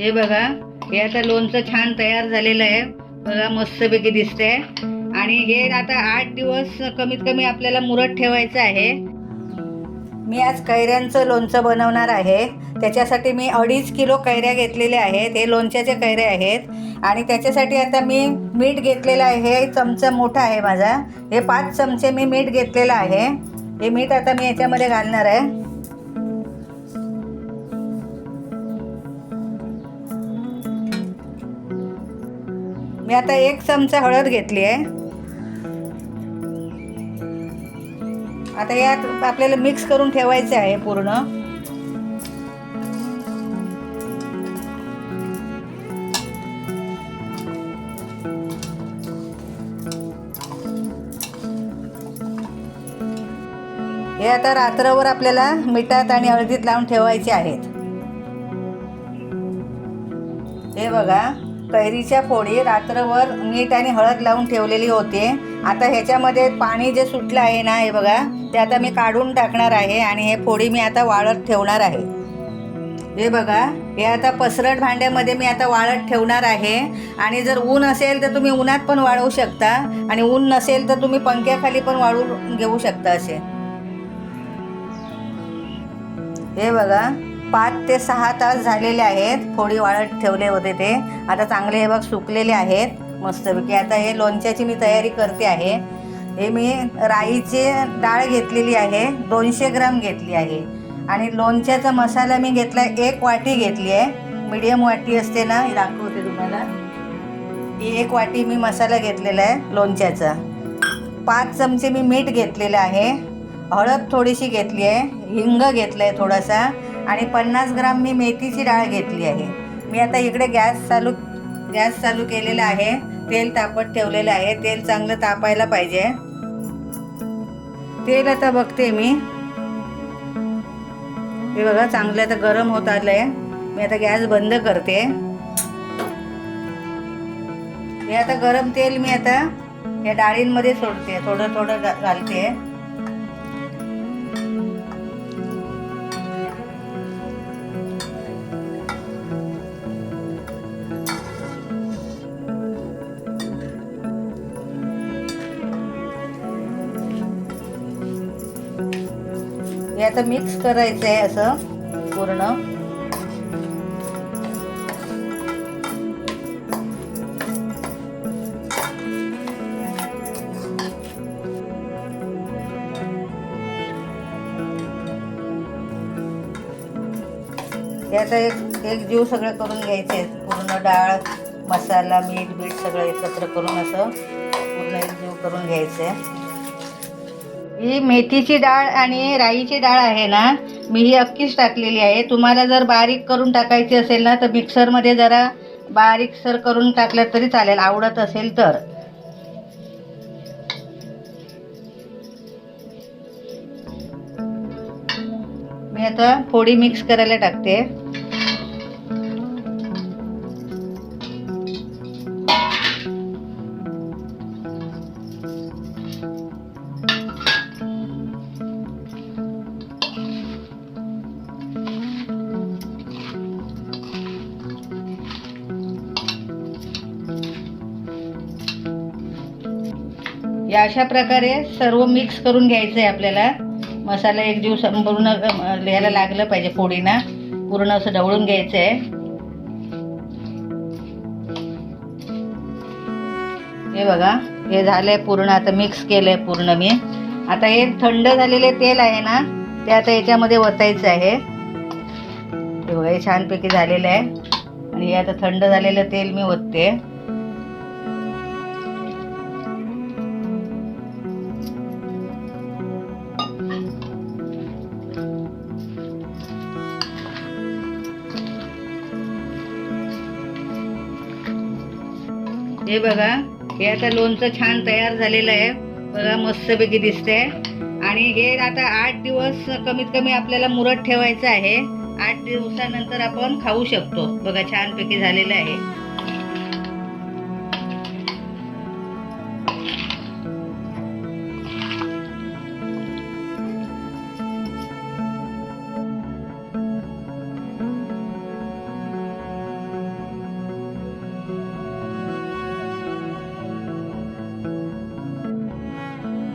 हे बघा हे आता लोणचं छान तयार झालेलं आहे. बघा मस्तपैकी दिसतंय. आणि हे आता आठ दिवस कमीत कमी आपल्याला मुरत ठेवायचं आहे. मी आज कैऱ्यांचं लोणचं बनवणार आहे. त्याच्यासाठी मी अडीच किलो कैऱ्या घेतलेल्या आहेत. हे लोणच्याचे कैरे आहेत. आणि त्याच्यासाठी आता मी मीठ घेतलेलं आहे. हे चमचा मोठा आहे माझा. हे पाच चमचे मी मीठ घेतलेलं आहे. हे मीठ आता मी याच्यामध्ये घालणार आहे. मी आता एक चमचा हळद घेतली आहे. आता यात आपल्याला मिक्स करून ठेवायचे आहे पूर्ण. हे आता रात्रभर आपल्याला मिठात आणि हळदीत लावून ठेवायचे आहेत. हे बघा. कैरीच्या फोडी रात्रभर मीठ आणि हळद लावून ठेवलेली होती. आता ह्याच्यामध्ये पाणी जे सुटलं आहे ना हे बघा ते आता मी काढून टाकणार आहे आणि हे फोडी मी आता वाळत ठेवणार आहे. हे बघा हे आता पसरट भांड्यामध्ये मी आता वाळत ठेवणार आहे. आणि जर ऊन असेल तर तुम्ही उन्हात पण वाळवू शकता आणि ऊन नसेल तर तुम्ही पंख्याखाली पण वाळून घेऊ शकता असे. हे बघा पाच ते सहा तास झालेले आहेत. फोडी वाळत ठेवले होते ते. आता चांगले हे बघ सुकलेले आहेत. मस्तपैकी. आता हे लोणच्याची मी तयारी करते आहे. हे मी राईचे डाळ घेतलेली आहे. दोनशे ग्राम घेतली आहे. आणि लोणच्याचा मसाला मी घेतला एक वाटी घेतली आहे. मीडियम वाटी असते ना दाखवते तुम्हाला. ही एक वाटी मी मसाला घेतलेला आहे लोणच्याचा. पाच चमचे मी मीठ घेतलेलं आहे. हळद थोडीशी घेतली आहे. हिंग घेतलं आहे थोडासा. आणि पन्नास ग्राम मी मेथीची डाळ घेतली आहे. मी आता इकडे गॅस चालू गॅस चालू केलेला आहे. तेल तापत ठेवलेलं आहे. तेल चांगलं तापायला पाहिजे. तेल आता बघते मी. हे बघा चांगलं आता गरम होत आलं आहे मी आता गॅस बंद करते. हे आता गरम तेल मी आता या डाळींमध्ये सोडते. थोडं थोडं घालते. हे आता मिक्स करायचं आहे असं पूर्ण हे आता एक एक जीव सगळं करून घ्यायचे आहे. पूर्ण डाळ मसाला मीठ बीठ सगळं एकत्र करून असं पूर्ण एक जीव करून घ्यायचं आहे ही मेथीची डाळ आणि राईची डाळ आहे ना मी ही अक्कीच टाकलेली आहे. तुम्हाला जर बारीक करून टाकायची असेल ना तर मिक्सरमध्ये जरा बारीकसर करून टाकलं तरी चालेल. आवडत असेल तर. मी आता फोडी मिक्स करायला टाकते. या अशा प्रकारे सर्व मिक्स करून घ्यायचं आहे आपल्याला. मसाला एक जीव पूर्ण लिहायला लागलं पाहिजे पोळीना पूर्ण असं ढवळून घ्यायचं आहे हे बघा हे झालंय पूर्ण. आता मिक्स केलंय पूर्ण मी. आता हे थंड झालेले तेल आहे ना ते आता याच्यामध्ये ओतायचं आहे. हे बघा हे छानपैकी झालेलं आहे. आणि हे आता थंड झालेलं तेल मी ओतते हे बघा हे आता लोणचं छान तयार झालेलं आहे. बघा मस्तपैकी दिसतंय. आणि हे आता आठ दिवस कमीत कमी आपल्याला मुरत ठेवायचं आहे. आठ दिवसानंतर आपण खाऊ शकतो. बघा छानपैकी झालेलं आहे.